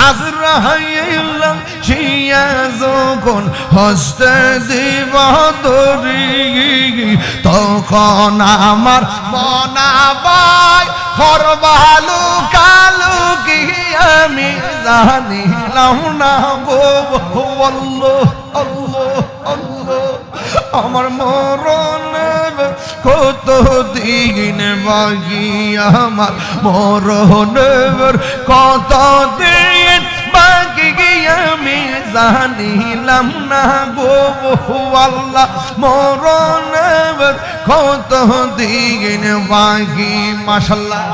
আজরাইলাম শিয়া যখন হস্তে দিব তরি তখন আমার মনাবাই হরবালু কালু কি আমি জানিলাম না গো, আল্লাহ আমার মরণের কত দিন বাকি আমার মরণের কত দিন? বাকি আমি জানিলাম না গো আল্লাহ মরণের কত দিন বাকি মাসাল্লাহ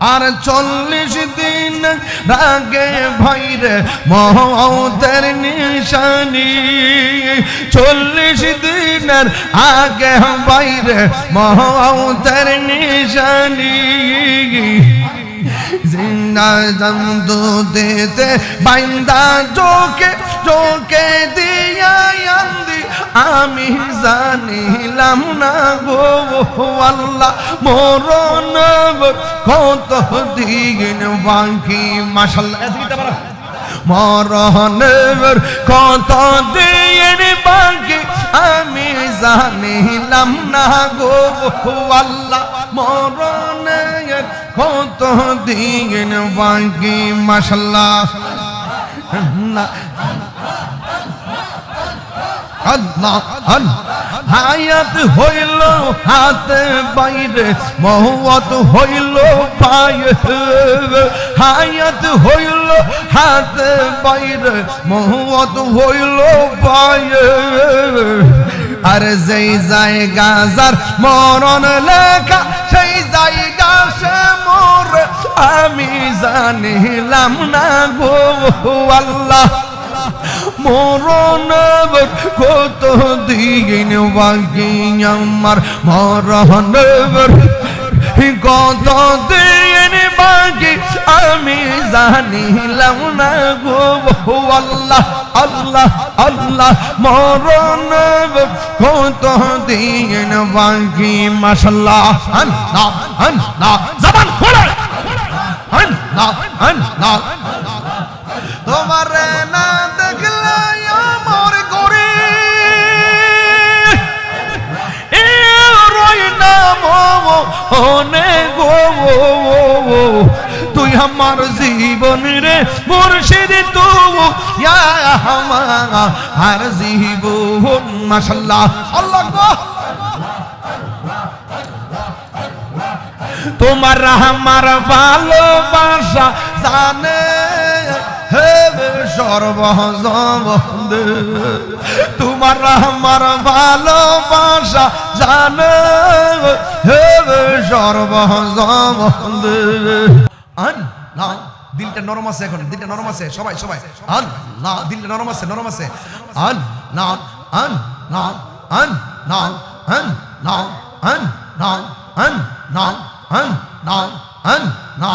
আর চল্লিশ দিন রাগে ভাইরে মহতের নিশানি। চল্লিশ দিনের আগে বাইরে মহতের নিশানি। জিন্দা জন্তু দিতে বাইন্দা চোখে চোখে দিয়া আমি জানিলাম না গো, আল্লাহ, মরণ কত দিন বাকি মাসাল্লাহ মরণের কত দিন বাকি, আমি জানিলাম না গো, আল্লাহ মরণের কত দিন বাকি মাসাল্লাহ হায়াত হইল হাতে বাইরে মহত হইল পায়ে। হায়াত হইল হাতে বাইরে মহত হইল পায়ে। আর যেই জায়গা যার মরণ লেখা, সেই জায়গা সে মোর। আমি জানিলাম না গো আল্লাহ। মরণ কত দিন বাকি আমার মরণ কত দিন বাকি আমি জানিলাম না গো আল্লাহ আল্লাহ আল্লাহ। মরণ কত দিন বাকি মাসাল্লাহ আল্লাহ আল্লাহ। জবান খোলে। আল্লাহ তোমার অনে গো তুই আমার জীবন রে মুর্শিদ তো। আমার জীবন, মাশাল্লাহ। আল্লাহ তোমার আমার ভালোবাসা জানে তোমার আমার ভালোবাসা জানে হে সর্বজবন্দ আল্লাহ দিলটা নরম আছে এখন দিলটা নরম আছে সবাই সবাই আল্লাহ দিলটা নরম আছে নরম আছে আল্লাহ আল্লাহ আল্লাহ আল্লাহ আল্লাহ আল্লাহ আল্লাহ আল্লাহ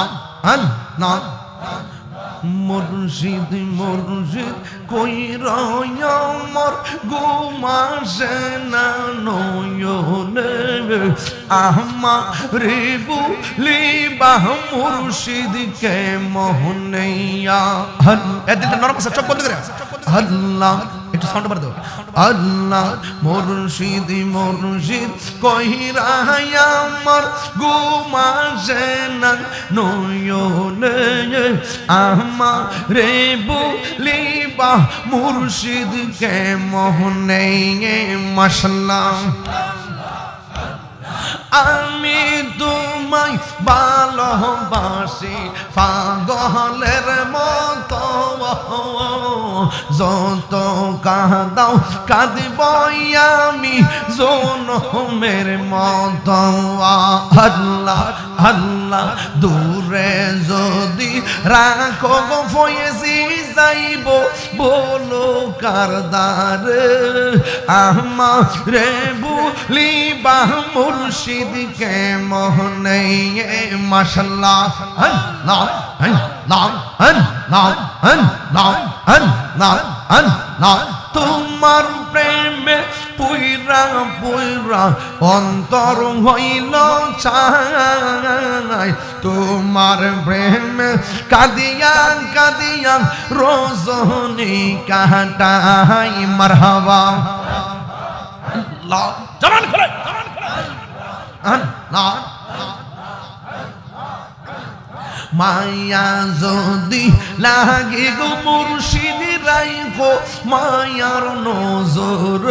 আল্লাহ মুর্শিদ মুর্শিদ কই রয়মর গুমাসে না নয়নে আহমা রে বুলি বাহ মুর্শিদ কে মোহনেয়া? এদিকে নরম আছে চোখ বন্ধ করে। আল্লাহ একটু সাউন্ড বাড়ে দাও। আল্লাহ মুর্শিদ মুর্শিদ কহিরা আমার গুমাসে না, নয়নে আমার রে বলিবা মুর্শিদ কে মোহনে মশলা। আমি তোমায় ভালোবাসি, পাগলের মতো যত কাঁদাও, কাঁদব আমি জনমের মতো আল্লাহ আল্লাহ, দূরে যদি রাখো ফয়েছি যাইব, বলো কারদার আমারে বলিবা মুর্শিদকে মোহনে মাশাল্লাহ আল্লাহ। নাম, হন নাম হন নাম হন নাম হন, নাম। তোমার প্রেমে পুইরা পুইরা অন্তর হইল চাই তোমার প্রেমে কাঁদিয়া কাঁদিয়া রোজনি কাটাই, মারহাবা। জবান খোলে জবান খোলে। না মায়া যদি লাগে গো মুর্শিদ রাই গো, মায়ার নজর।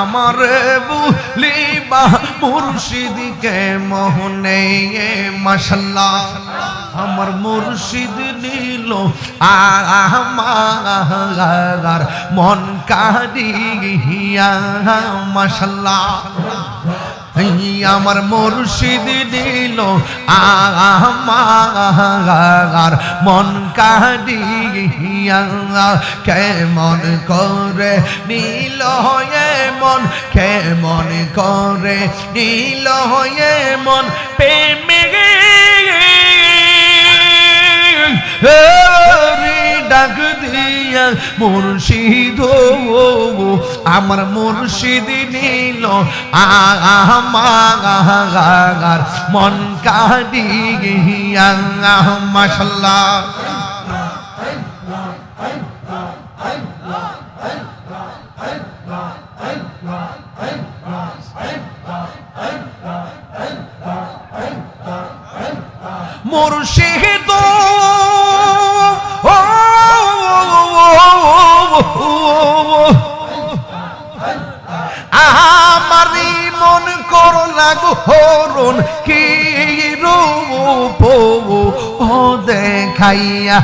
আমার বুলিবা মুর্শিদকে মোহনে মাশাল্লাহ। আমার মুর্শিদ নিল আমার মন কারিয়া মাশাল্লাহ। আমার মুর্শিদ দিল, আমার মন কাটিয়া কেমন করে নীল হয়ে মন কেমন করে নীল হয়ে মন প্রেমে ডাক দিয়া মুর্শিদ আমার মুর্শিদ নিল আমার মন কাটি গিয়া মাসাল্লাহ মুর্শিদ কর লাগো হরণ কি রূপ ও দেখাইয়া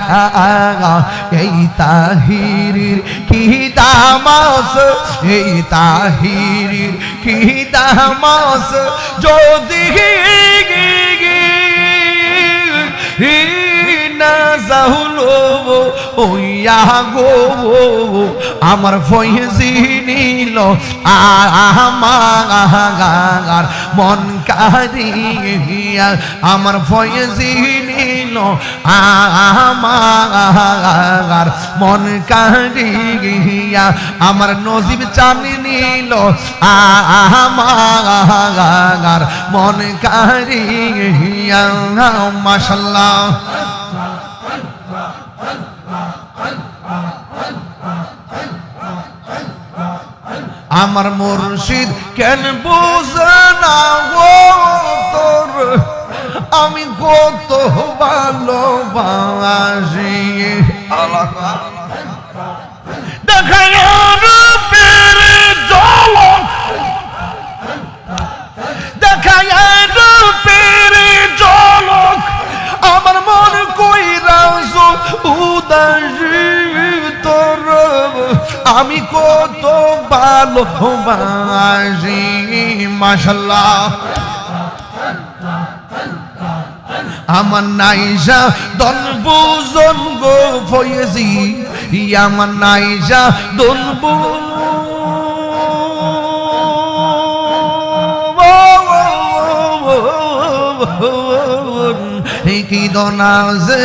এই তাহিরির কি দামাস? এই তাহিরির কি দামাস? যদি না যাহুলো ওইয়া গো, আমার ফয়েজি নিল, আমার মন কারিয়া আমার ফয়েজি নিল, আমার মন কারিয়া আমার নজিব চানি নিল, আমার মন কারিয়া মাশাল্লাহ আমার মুর্শিদ কেন বুঝে না গো তোর? আমি কত ভালোবাসি। তোর। আমি কত ভালোবাসি মাশাল্লাহ। আমার নাইজা দন বুজন গো ফয়েজি আমার নাইজা দন কি দনাজে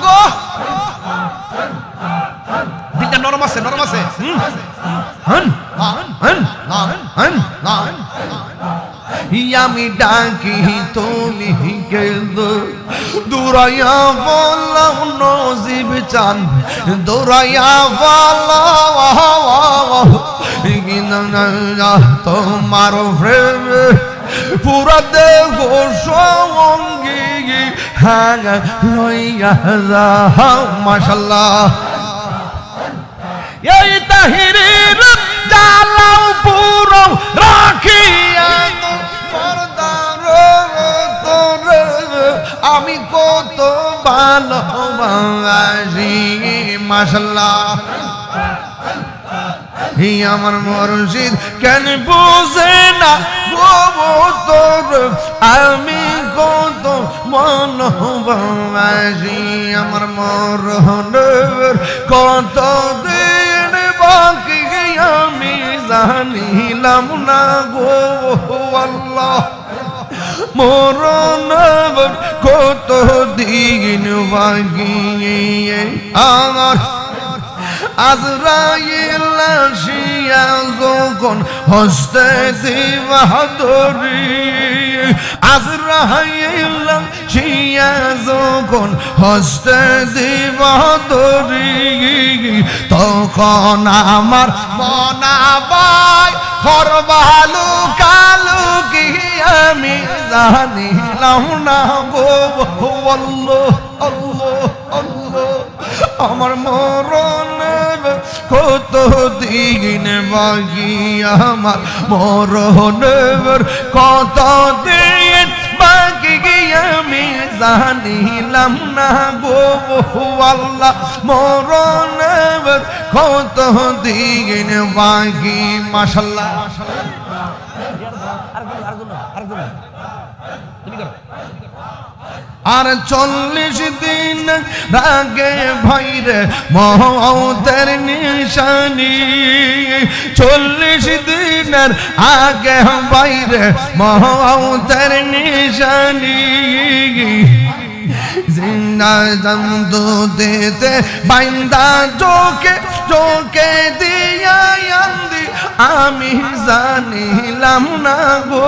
আমি ডাকি তুমি কেঁদো দূরাইয়া বললাম নজিব চান, দূরাইয়া বললাম তোমার প্রেম। পুরা দেহ সঙ্গী মাশাল্লাহ এই তাহিরের জালাও পুরো রাখিয়া আমি কত ভালোবাসি মাশাল্লাহ। হি, আমার মুর্শিদ, কেন বুঝে না কবুতর আমি কত মনোবাসি আমার মরণের কত দিন বাকি আমি জানিলাম না গো, আল্লাহ। মরণ কত দিন বাকি আমার আজরাইল আসিয়া যখন হস্তে দিবা ধরি আজরাইল আসিয়া যখন হস্তে দিবা তখন আমার মনাবাই কালু কি আমি জানিলাম না গো, আল্লাহ আল্লাহ আমার মরণের কত দিন বাকি? আমার মরণের কত দিন বাকি? আমি জানিলাম না গো, আল্লাহ। মরণের কত দিন বাকি মাসাল্লাহ আর চল্লিশ দিন রাগে ভাইরে মহতের নিশানি। চল্লিশ দিনের আগে বাইরে মহতের নিশানি। জিন্দা বাইন্দা চোখে চোখে দিয়া আমি জানিলাম না গো,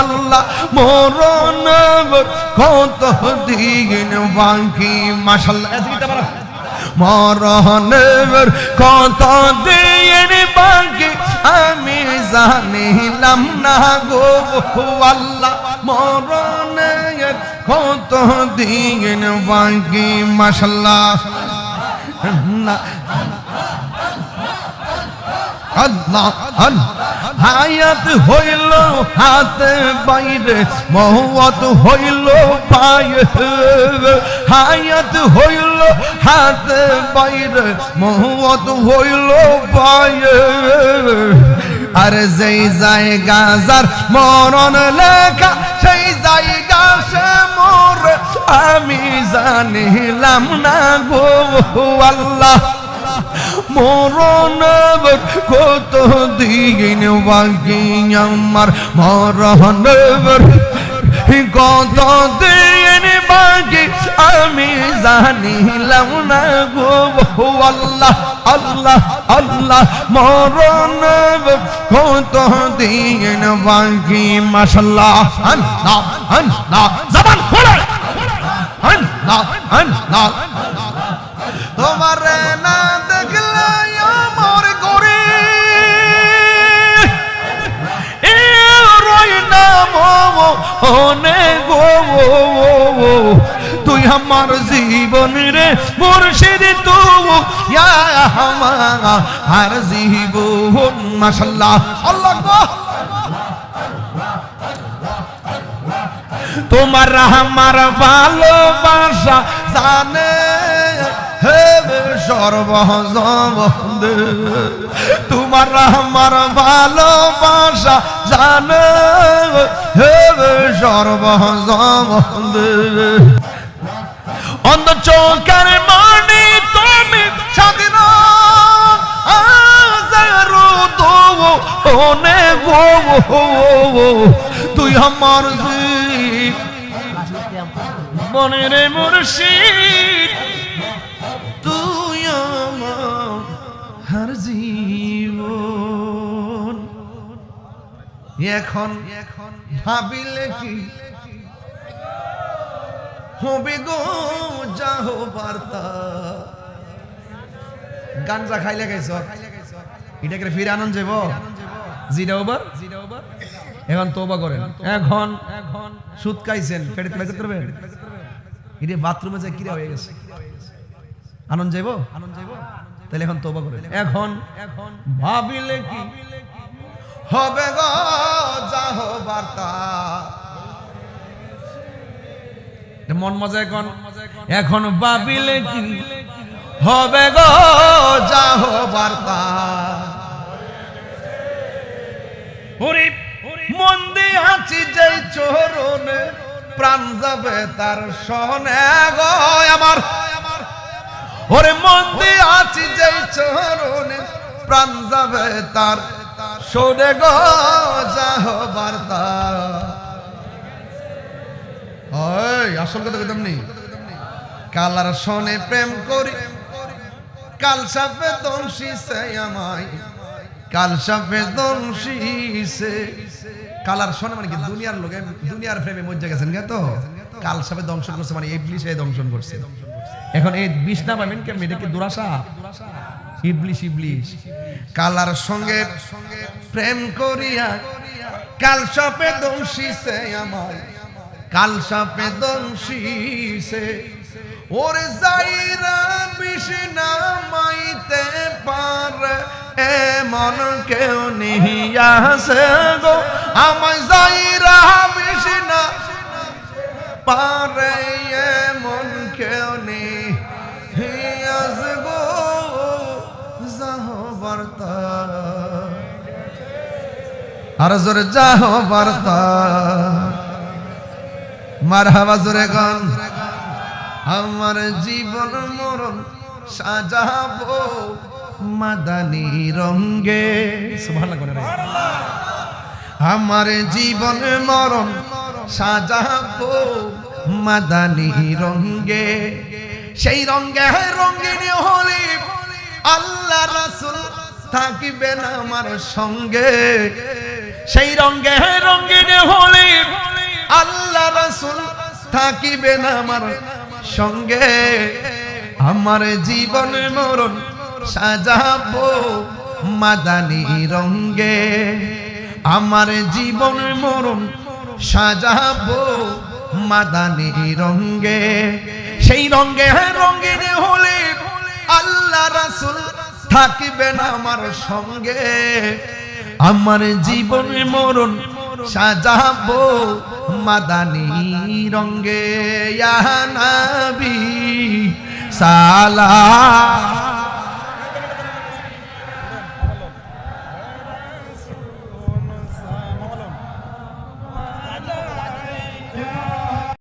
আল্লাহ, মরণ কত দিন বাকি মাসাল্লাহ মরণের কত দিন বাকি, আমি জানিলাম না গো, আল্লাহ মরণের কত দিন বাকি মাসাল্লাহ হায়াত হইল হাতে বাইরে মহত হইল পায়ে। হায়াত হইল হাতে বাইরে মহত হইল পায়ে। আর যেই জায়গা যার মরণ লেখা, সেই জায়গা সে মোর। আমি জানিলাম না গো আল্লাহ। মরণ কত দিন বাকি আমার মরণ কত দিন বাকি আমি জানিলাম না গো আল্লাহ আল্লাহ আল্লাহ। মরণ কত দিন বাকি মাসাল্লাহ আল্লাহ আল্লাহ। জবান খোলে। আল্লাহ আল্লাহ। তোমার তুই আমার জীবন রে মুর্শিদ তু, ইয়া আমার জীবন, মাশাল্লাহ। আল্লাহ তোমার আমার ভালোবাসা জানে, হে সর্বজবন্দ তোমার আমার ভালোবাসা জানে হে সর্বজবন্দ অন্ধ চোখের মানে তুমি স্বাধীন ওনে গো তুই আমার জীব মনের মুর্শিদ। এখন ভাবিলে কি? হবে গো, যাহো বার্তা। গাঞ্জা খাইলে গাইছ এটাকে ফিরে আনন্দ যাব ওবার এখন তোবা করেন। এখন এখন সুদ খাইছেন তুলে করতে পারবেন? এটা বাথরুমে যায় কিরা হয়ে গেছে? আনন্দ যাইব আনন্দ যাইব তাহলে এখন তোবা করেন। এখন এখন ভাবিলে কি? হবে গো যাহো বার্তা। মন মজা এখন? এখন। ভাবিলে কি হবে গো যাহো বার্তা। ওরে মন আছি যেই চরণে প্রাণ যাবে তার সনে গো আমার। ওরে মন দিয়ে আছি যেই চরণে প্রাণ যাবে তার শোনে গো, যাহ বার্তা। ওই, আসল কথা কইতাম নি? কালার সনে প্রেম করি, কাল সাপে দংশিছে আমায়, কাল সাপে দংশিছে কালার শোনে মানে কি, দুনিয়ার লোকে, দুনিয়ার প্রেমে মজ্জা গেছেন গে তো? কাল সাপে দংশন করছে মানে ইবলিশ দংশন করছে। এখন এই বিষ না পাবেন কেমনি? এটা কি দুরাশা? ইবলিশ ইবলিশ কালার সঙ্গে প্রেম করিয়া, কাল সাপে দংশিছে আমায়, কাল সাপে দংশিছে। ওরে যাইরা বিষ না মাইতে পারে, এমন কেউ নিহিয়াছে গো। আমায় যাইরা বিষ না পারে আর জোরে যাহ বার্তা। মারহাবা জোরে গান। আমার জীবন মরণ সাজাবো মাদানি রঙ্গে। আমার জীবন মরণ সাজাবো মাদানি রঙ্গে। সেই রঙ্গে রঙ্গিনী হলি আল্লাহ রাসূল থাকিবেন আমার সঙ্গে। সেই রঙ্গে রঙ্গিনী হলি আল্লাহ রাসূল থাকিবেন আমার সঙ্গে। আমার জীবন মরণ সাজাবো মাদানি রঙ্গে আমার জীবন মরণ সাজাবো মাদানি রঙ্গে সেই রঙ্গে রঙ্গিন হলে আল্লাহ রাসূল থাকিবেন আমার সঙ্গে। আমার জীবন মরণ সাজাবো মাদানি রঙ্গে সালা নবী